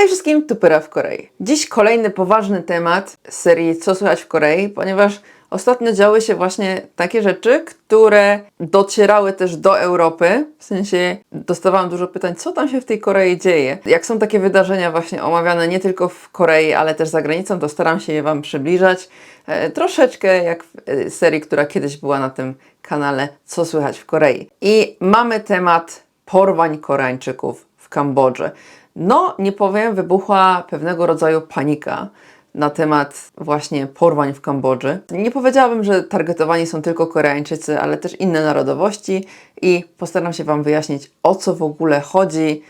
Hej wszystkim, Tupera w Korei. Dziś kolejny poważny temat serii Co słychać w Korei, ponieważ ostatnio działy się właśnie takie rzeczy, które docierały też do Europy. W sensie dostawałam dużo pytań, co tam się w tej Korei dzieje. Jak są takie wydarzenia właśnie omawiane nie tylko w Korei, ale też za granicą, to staram się je Wam przybliżać. E, troszeczkę jak w e, serii, która kiedyś była na tym kanale Co słychać w Korei. I mamy temat porwań Koreańczyków w Kambodży. No, nie powiem, wybuchła pewnego rodzaju panika na temat właśnie porwań w Kambodży. Nie powiedziałabym, że targetowani są tylko Koreańczycy, ale też inne narodowości i postaram się Wam wyjaśnić, o co w ogóle chodzi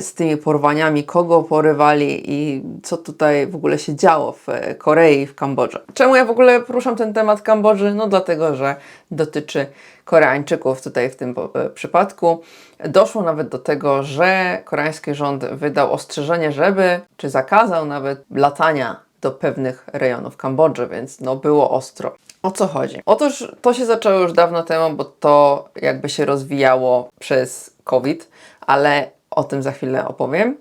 z tymi porwaniami, kogo porywali i co tutaj w ogóle się działo w e, Korei w Kambodży. Czemu ja w ogóle poruszam ten temat Kambodży? No dlatego, że dotyczy Koreańczyków tutaj w tym e, przypadku. Doszło nawet do tego, że koreański rząd wydał ostrzeżenie, żeby, czy zakazał nawet latania do pewnych rejonów Kambodży, więc no było ostro. O co chodzi? Otóż to się zaczęło już dawno temu, bo to jakby się rozwijało przez COVID, ale o tym za chwilę opowiem.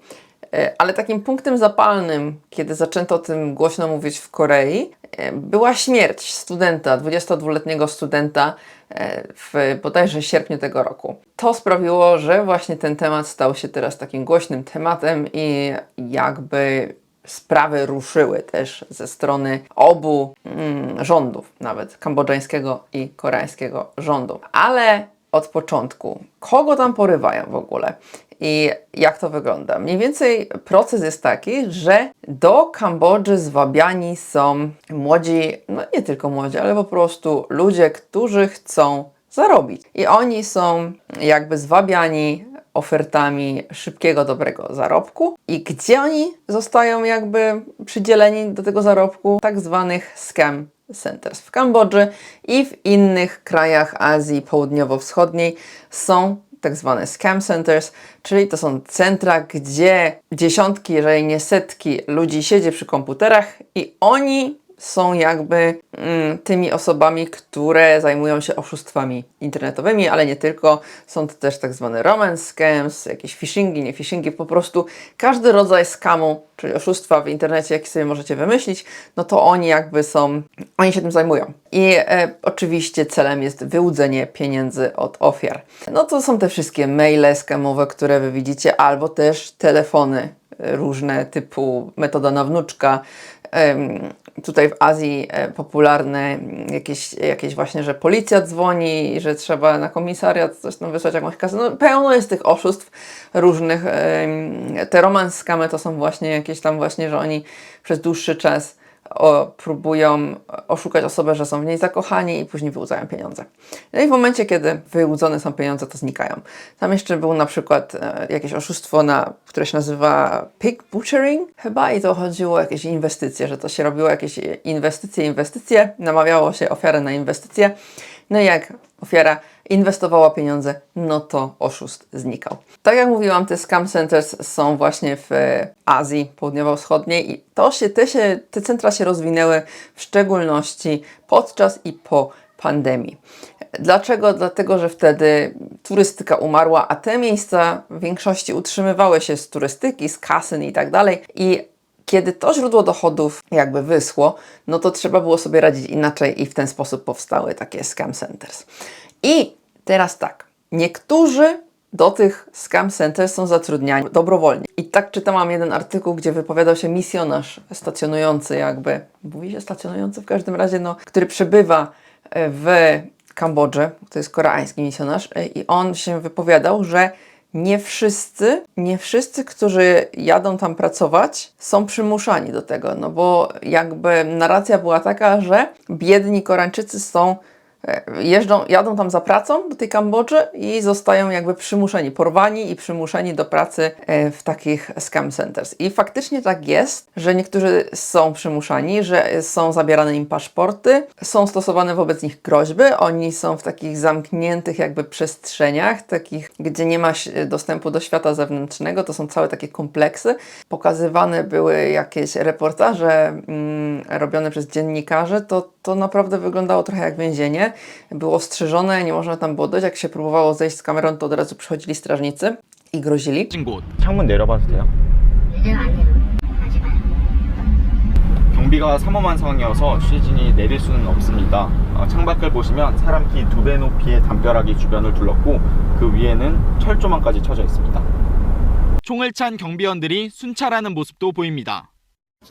E, Ale takim punktem zapalnym, kiedy zaczęto o tym głośno mówić w Korei, e, była śmierć studenta, 22-letniego studenta e, w bodajże sierpniu tego roku. To sprawiło, że właśnie ten temat stał się teraz takim głośnym tematem i jakby sprawy ruszyły też ze strony obu mm, rządów, nawet kambodżańskiego i koreańskiego rządu. Ale od początku, kogo tam porywają w ogóle i jak to wygląda? Mniej więcej proces jest taki, że do Kambodży zwabiani są młodzi, no nie tylko młodzi, ale po prostu ludzie, którzy chcą zarobić. I oni są jakby zwabiani ofertami szybkiego, dobrego zarobku. I gdzie oni zostają jakby przydzieleni do tego zarobku? Tak zwanych scam centers. W Kambodży i w innych krajach Azji Południowo-Wschodniej są tak zwane scam centers, czyli to są centra, gdzie dziesiątki, jeżeli nie setki ludzi siedzi przy komputerach i oni są jakby mm, tymi osobami, które zajmują się oszustwami internetowymi, ale nie tylko. Są to też tak zwane romance scams, jakieś phishingi, nie phishingi, po prostu każdy rodzaj skamu, czyli oszustwa w internecie, jaki sobie możecie wymyślić, no to oni jakby są, oni się tym zajmują. I e, oczywiście celem jest wyłudzenie pieniędzy od ofiar. No to są te wszystkie maile skamowe, które wy widzicie, albo też telefony e, różne typu metoda na wnuczka, tutaj w Azji e, popularne jakieś, jakieś właśnie, że policja dzwoni że trzeba na komisariat coś tam wysłać jakąś kasę. No, pełno jest tych oszustw różnych. Te romanskame to są właśnie jakieś tam właśnie, że oni przez dłuższy czas o, próbują oszukać osobę, że są w niej zakochani i później wyłudzają pieniądze. No i w momencie, kiedy wyłudzone są pieniądze, to znikają. Tam jeszcze był na przykład e, jakieś oszustwo, na, które się nazywa pig butchering chyba i to chodziło o jakieś inwestycje, że to się robiło jakieś inwestycje, inwestycje, namawiało się ofiarę na inwestycje. No i jak ofiara inwestowała pieniądze, no to oszust znikał. Tak jak mówiłam, te scam centers są właśnie w e, Azji Południowo-Wschodniej i to się, te, się, te centra się rozwinęły w szczególności podczas i po pandemii. Dlaczego? Dlatego, że wtedy turystyka umarła, a te miejsca w większości utrzymywały się z turystyki, z kasyn i tak dalej. I kiedy to źródło dochodów jakby wyschło, no to trzeba było sobie radzić inaczej i w ten sposób powstały takie scam centers. I teraz tak, niektórzy do tych scam centers są zatrudniani dobrowolnie. I tak czytałam jeden artykuł, gdzie wypowiadał się misjonarz stacjonujący jakby, mówi się stacjonujący w każdym razie, no, który przebywa e, w Kambodży, to jest koreański misjonarz e, i on się wypowiadał, że nie wszyscy, nie wszyscy, którzy jadą tam pracować, są przymuszani do tego, no bo jakby narracja była taka, że biedni Koreańczycy są jeżdżą, jadą tam za pracą do tej Kambodży i zostają jakby przymuszeni, porwani i przymuszeni do pracy e, w takich scam centers. I faktycznie tak jest, że niektórzy są przymuszani, że są zabierane im paszporty, są stosowane wobec nich groźby, oni są w takich zamkniętych jakby przestrzeniach, takich, gdzie nie ma dostępu do świata zewnętrznego, to są całe takie kompleksy. Pokazywane były jakieś reportaże mm, robione przez dziennikarzy, to, to naprawdę wyglądało trochę jak więzienie. Było strzeżone, nie można tam było dojść. Jak się próbowało zejść z kamerą, to od razu przychodzili strażnicy i grozili. 진 곳. 창문 내려봐도 돼요? 네. 경비가 삼엄한 상황이어서 시즌이 내릴 수는 없습니다. 어, 창밖을 보시면 사람 키 두 배 높이의 담벼락이 주변을 둘렀고 그 위에는 철조망까지 쳐져 있습니다. 총을 찬 경비원들이 순찰하는 모습도 보입니다.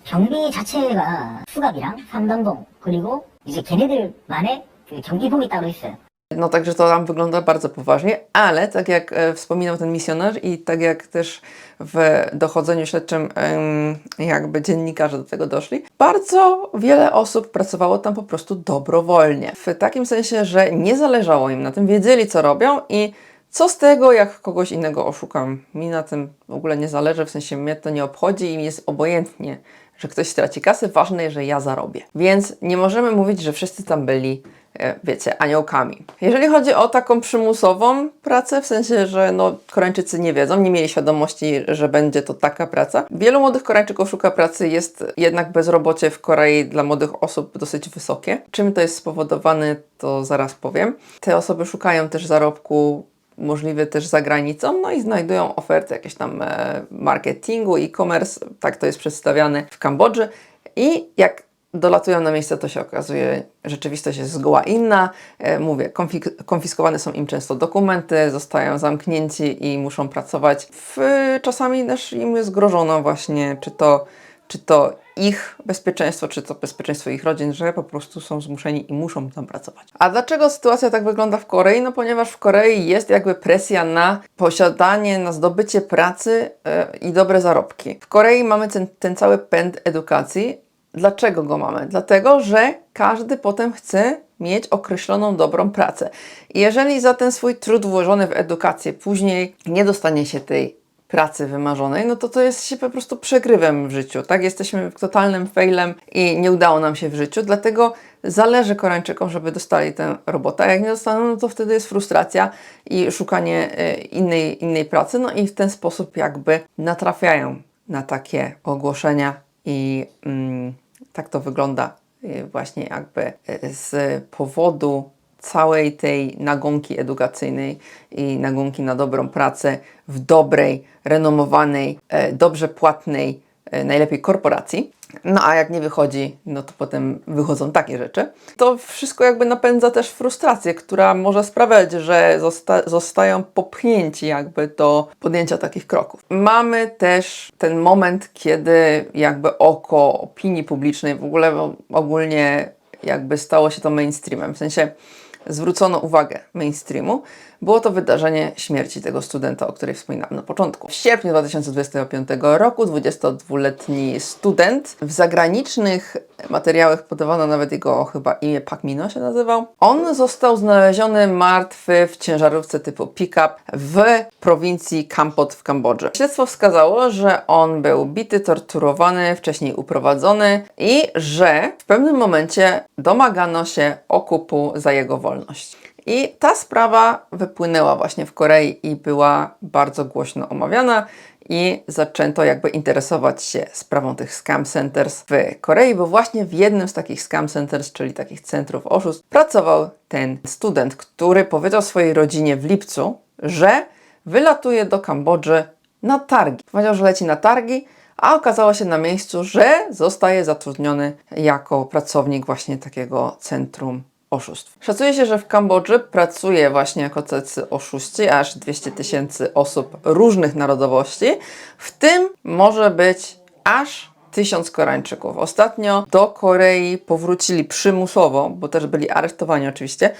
경비 자체가 수갑이랑 삼단봉 그리고 이제 걔네들만의 그 경비복이 따로 있어요. No także to tam wygląda bardzo poważnie, ale tak jak e, wspominał ten misjonarz i tak jak też w dochodzeniu śledczym em, jakby dziennikarze do tego doszli, bardzo wiele osób pracowało tam po prostu dobrowolnie. W takim sensie, że nie zależało im na tym, wiedzieli co robią i co z tego, jak kogoś innego oszukam? Mi na tym w ogóle nie zależy, w sensie mnie to nie obchodzi i mi jest obojętnie, że ktoś straci kasę, ważne, że ja zarobię. Więc nie możemy mówić, że wszyscy tam byli, e, wiecie, aniołkami. Jeżeli chodzi o taką przymusową pracę, w sensie, że no, Koreańczycy nie wiedzą, nie mieli świadomości, że będzie to taka praca. Wielu młodych Koreańczyków szuka pracy, jest jednak bezrobocie w Korei dla młodych osób dosyć wysokie. Czym to jest spowodowane, to zaraz powiem. Te osoby szukają też zarobku możliwy też za granicą, no i znajdują oferty jakieś tam e, marketingu, e-commerce, tak to jest przedstawiane w Kambodży i jak dolatują na miejsce, to się okazuje, rzeczywistość jest zgoła inna. E, mówię, konfiskowane są im często dokumenty, zostają zamknięci i muszą pracować. W, czasami też im jest grożono właśnie, czy to, czy to ich bezpieczeństwo, czy to bezpieczeństwo ich rodzin, że po prostu są zmuszeni i muszą tam pracować. A dlaczego sytuacja tak wygląda w Korei? No ponieważ w Korei jest jakby presja na posiadanie, na zdobycie pracy e, i dobre zarobki. W Korei mamy ten, ten cały pęd edukacji. Dlaczego go mamy? Dlatego, że każdy potem chce mieć określoną dobrą pracę. I jeżeli za ten swój trud włożony w edukację później nie dostanie się tej pracy wymarzonej, no to to jest się po prostu przegrywem w życiu, tak? Jesteśmy totalnym failem i nie udało nam się w życiu, dlatego zależy Koreańczykom, żeby dostali tę robotę, a jak nie dostaną, no to wtedy jest frustracja i szukanie e, innej, innej pracy, no i w ten sposób jakby natrafiają na takie ogłoszenia i mm, tak to wygląda y, właśnie jakby y, z powodu całej tej nagonki edukacyjnej i nagonki na dobrą pracę w dobrej, renomowanej, e, dobrze płatnej, e, najlepiej korporacji. No a jak nie wychodzi, no to potem wychodzą takie rzeczy. To wszystko jakby napędza też frustrację, która może sprawiać, że zosta zostają popchnięci jakby do podjęcia takich kroków. Mamy też ten moment, kiedy jakby oko opinii publicznej w ogóle ogólnie jakby stało się to mainstreamem. W sensie zwrócono uwagę mainstreamu, było to wydarzenie śmierci tego studenta, o której wspominałam na początku. W sierpniu 2025 roku 22-letni student w zagranicznych materiałach podawano nawet jego chyba imię Pak Mino się nazywał. On został znaleziony martwy w ciężarówce typu pick-up w prowincji Kampot w Kambodży. Śledztwo wskazało, że on był bity, torturowany, wcześniej uprowadzony i że w pewnym momencie domagano się okupu za jego wolność. I ta sprawa wypłynęła właśnie w Korei i była bardzo głośno omawiana i zaczęto jakby interesować się sprawą tych scam centers w Korei, bo właśnie w jednym z takich scam centers, czyli takich centrów oszustw, pracował ten student, który powiedział swojej rodzinie w lipcu, że wylatuje do Kambodży na targi. Powiedział, że leci na targi, a okazało się na miejscu, że zostaje zatrudniony jako pracownik właśnie takiego centrum oszustw. Szacuje się, że w Kambodży pracuje właśnie jako tacy oszuści aż 200 tysięcy osób różnych narodowości, w tym może być aż tysiąc Koreańczyków. Ostatnio do Korei powrócili przymusowo, bo też byli aresztowani oczywiście,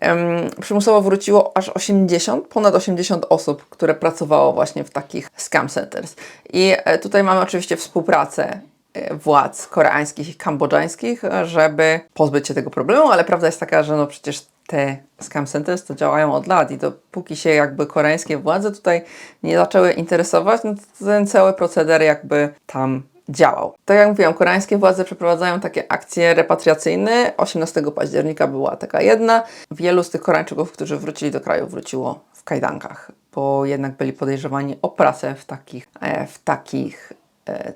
em, przymusowo wróciło aż 80, ponad 80 osób, które pracowało właśnie w takich scam centers. I e, tutaj mamy oczywiście współpracę władz koreańskich i kambodżańskich, żeby pozbyć się tego problemu, ale prawda jest taka, że no przecież te scam centers to działają od lat i dopóki się jakby koreańskie władze tutaj nie zaczęły interesować, no to ten cały proceder jakby tam działał. Tak jak mówiłam, koreańskie władze przeprowadzają takie akcje repatriacyjne. 18 października była taka jedna. Wielu z tych Koreańczyków, którzy wrócili do kraju, wróciło w kajdankach, bo jednak byli podejrzewani o pracę w takich, e, w takich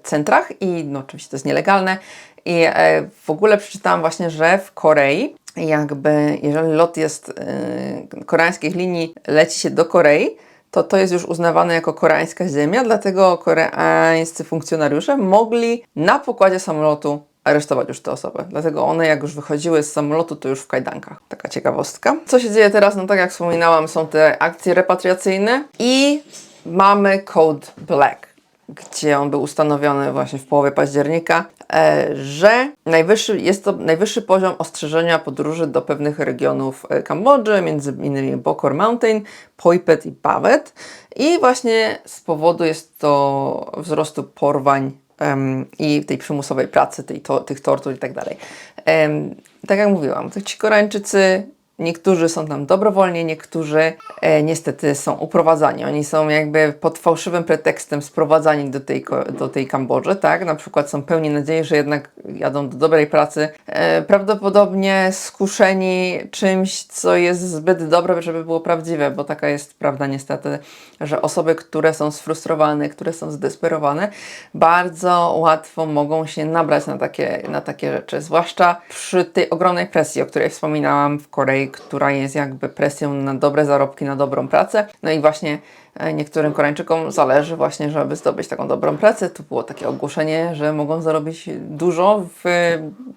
centrach i no, oczywiście to jest nielegalne. I e, w ogóle przeczytałam właśnie, że w Korei jakby jeżeli lot jest e, koreańskich linii leci się do Korei, to to jest już uznawane jako koreańska ziemia, dlatego koreańscy funkcjonariusze mogli na pokładzie samolotu aresztować już te osoby. Dlatego one jak już wychodziły z samolotu, to już w kajdankach. Taka ciekawostka. Co się dzieje teraz? No tak jak wspominałam, są te akcje repatriacyjne i mamy Code Black gdzie on był ustanowiony właśnie w połowie października, e, że najwyższy, jest to najwyższy poziom ostrzeżenia podróży do pewnych regionów e, Kambodży, między innymi Bokor Mountain, Poipet i Pawet. I właśnie z powodu jest to wzrostu porwań em, i tej przymusowej pracy, tej to, tych tortur i tak dalej. Em, Tak jak mówiłam, ci Koreańczycy Niektórzy są tam dobrowolnie, niektórzy e, niestety są uprowadzani. Oni są jakby pod fałszywym pretekstem sprowadzani do tej, do tej Kambodży, tak? Na przykład są pełni nadziei, że jednak jadą do dobrej pracy. E, prawdopodobnie skuszeni czymś, co jest zbyt dobre, żeby było prawdziwe, bo taka jest prawda niestety, że osoby, które są sfrustrowane, które są zdesperowane, bardzo łatwo mogą się nabrać na takie, na takie rzeczy. Zwłaszcza przy tej ogromnej presji, o której wspominałam w Korei, która jest jakby presją na dobre zarobki, na dobrą pracę. No i właśnie e, niektórym Koreańczykom zależy właśnie, żeby zdobyć taką dobrą pracę. Tu było takie ogłoszenie, że mogą zarobić dużo w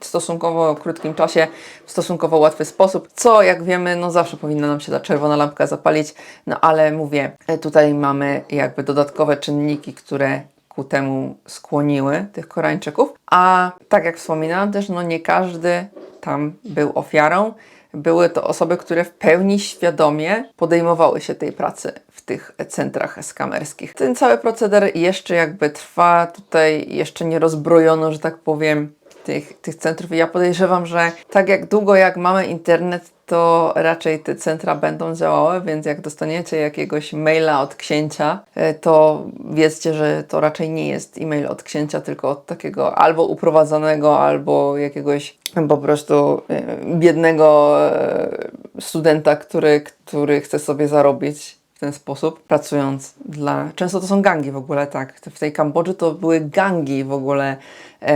stosunkowo krótkim czasie, w stosunkowo łatwy sposób, co jak wiemy, no zawsze powinna nam się ta czerwona lampka zapalić, no ale mówię, e, tutaj mamy jakby dodatkowe czynniki, które ku temu skłoniły tych Koreańczyków, a tak jak wspominałam też, no nie każdy tam był ofiarą. Były to osoby, które w pełni świadomie podejmowały się tej pracy w tych centrach skamerskich. Ten cały proceder jeszcze jakby trwa, tutaj jeszcze nie rozbrojono, że tak powiem, tych, tych centrów. I ja podejrzewam, że tak jak długo jak mamy internet, to raczej te centra będą działały, więc jak dostaniecie jakiegoś maila od księcia, e, to wiedzcie, że to raczej nie jest e-mail od księcia, tylko od takiego albo uprowadzonego, albo jakiegoś po prostu e, biednego e, studenta, który, który chce sobie zarobić w ten sposób, pracując dla. Często to są gangi w ogóle, tak. W tej Kambodży to były gangi w ogóle e,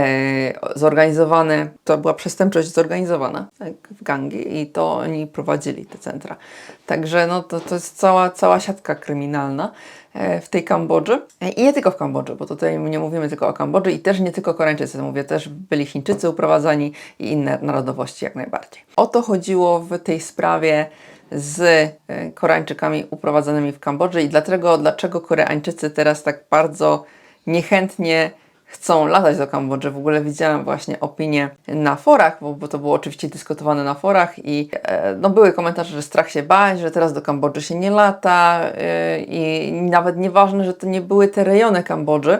zorganizowane. To była przestępczość zorganizowana tak, w gangi i to oni prowadzili te centra. Także no, to, to jest cała, cała siatka kryminalna e, w tej Kambodży. E, I nie tylko w Kambodży, bo tutaj nie mówimy tylko o Kambodży i też nie tylko Koreańczycy, mówię, też byli Chińczycy uprowadzani i inne narodowości jak najbardziej. O to chodziło w tej sprawie z e, Koreańczykami uprowadzonymi w Kambodży i dlatego, dlaczego Koreańczycy teraz tak bardzo niechętnie chcą latać do Kambodży. W ogóle widziałam właśnie opinie na forach, bo, bo to było oczywiście dyskutowane na forach i e, no, były komentarze, że strach się bać, że teraz do Kambodży się nie lata e, i nawet nieważne, że to nie były te rejony Kambodży.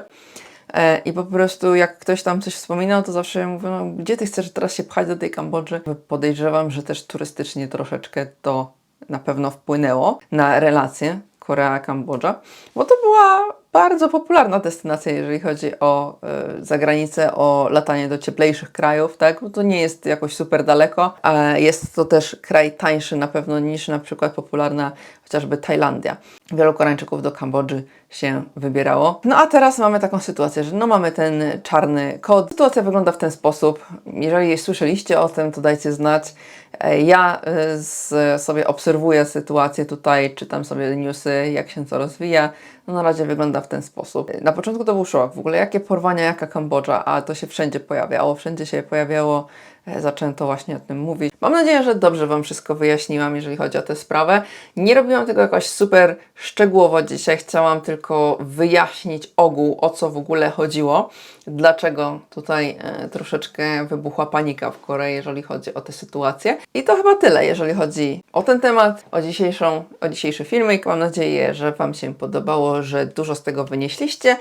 E, I po prostu jak ktoś tam coś wspominał, to zawsze mówię, no, gdzie ty chcesz teraz się pchać do tej Kambodży? Podejrzewam, że też turystycznie troszeczkę to na pewno wpłynęło na relacje Korea-Kambodża, bo to była bardzo popularna destynacja, jeżeli chodzi o e, zagranicę, o latanie do cieplejszych krajów, tak? Bo to nie jest jakoś super daleko, a jest to też kraj tańszy na pewno niż na przykład popularna chociażby Tajlandia. Wielu Koreańczyków do Kambodży się wybierało. No a teraz mamy taką sytuację, że no mamy ten czarny kod. Sytuacja wygląda w ten sposób. Jeżeli słyszeliście o tym, to dajcie znać. E, Ja e, z, sobie obserwuję sytuację tutaj, czytam sobie newsy, jak się to rozwija. No na razie wygląda w ten sposób. Na początku to był szok. W ogóle jakie porwania, jaka Kambodża, a to się wszędzie pojawiało. Wszędzie się pojawiało e, zaczęto właśnie o tym mówić. Mam nadzieję, że dobrze Wam wszystko wyjaśniłam, jeżeli chodzi o tę sprawę. Nie robiłam tego jakoś super szczegółowo dzisiaj, chciałam tylko wyjaśnić ogół, o co w ogóle chodziło, dlaczego tutaj e, troszeczkę wybuchła panika w Korei, jeżeli chodzi o tę sytuację. I to chyba tyle, jeżeli chodzi o ten temat, o, dzisiejszą, o dzisiejszy filmik. Mam nadzieję, że Wam się podobało, że dużo z tego wynieśliście.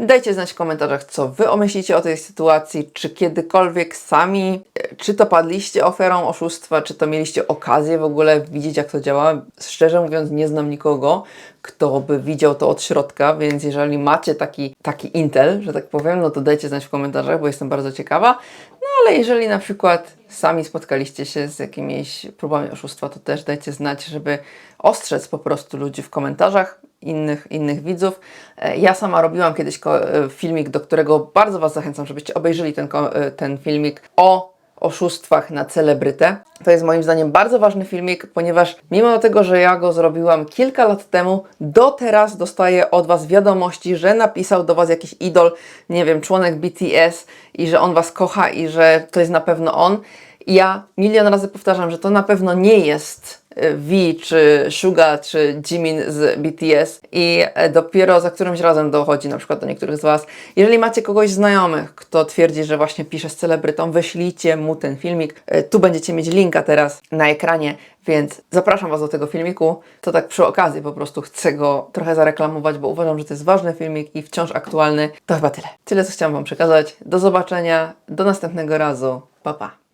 Dajcie znać w komentarzach, co Wy myślicie o tej sytuacji, czy kiedykolwiek sami, e, czy to padliście ofiarą oszustwa, czy to mieliście okazję w ogóle widzieć, jak to działa. Szczerze mówiąc, nie znam nikogo, kto by widział to od środka, więc jeżeli macie taki, taki intel, że tak powiem, no to dajcie znać w komentarzach, bo jestem bardzo ciekawa. No ale jeżeli na przykład sami spotkaliście się z jakimiś próbami oszustwa, to też dajcie znać, żeby ostrzec po prostu ludzi w komentarzach, innych, innych widzów. E, Ja sama robiłam kiedyś e, filmik, do którego bardzo Was zachęcam, żebyście obejrzeli ten, e, ten filmik o oszustwach na celebrytę. To jest moim zdaniem bardzo ważny filmik, ponieważ mimo tego, że ja go zrobiłam kilka lat temu, do teraz dostaję od Was wiadomości, że napisał do Was jakiś idol, nie wiem, członek BTS i że on Was kocha i że to jest na pewno on. Ja milion razy powtarzam, że to na pewno nie jest y, V, czy Suga, czy Jimin z BTS i e, dopiero za którymś razem dochodzi na przykład do niektórych z Was. Jeżeli macie kogoś znajomych, kto twierdzi, że właśnie pisze z celebrytą, wyślijcie mu ten filmik. E, Tu będziecie mieć linka teraz na ekranie, więc zapraszam Was do tego filmiku. To tak przy okazji po prostu chcę go trochę zareklamować, bo uważam, że to jest ważny filmik i wciąż aktualny. To chyba tyle. Tyle, co chciałam Wam przekazać. Do zobaczenia, do następnego razu. Pa, pa.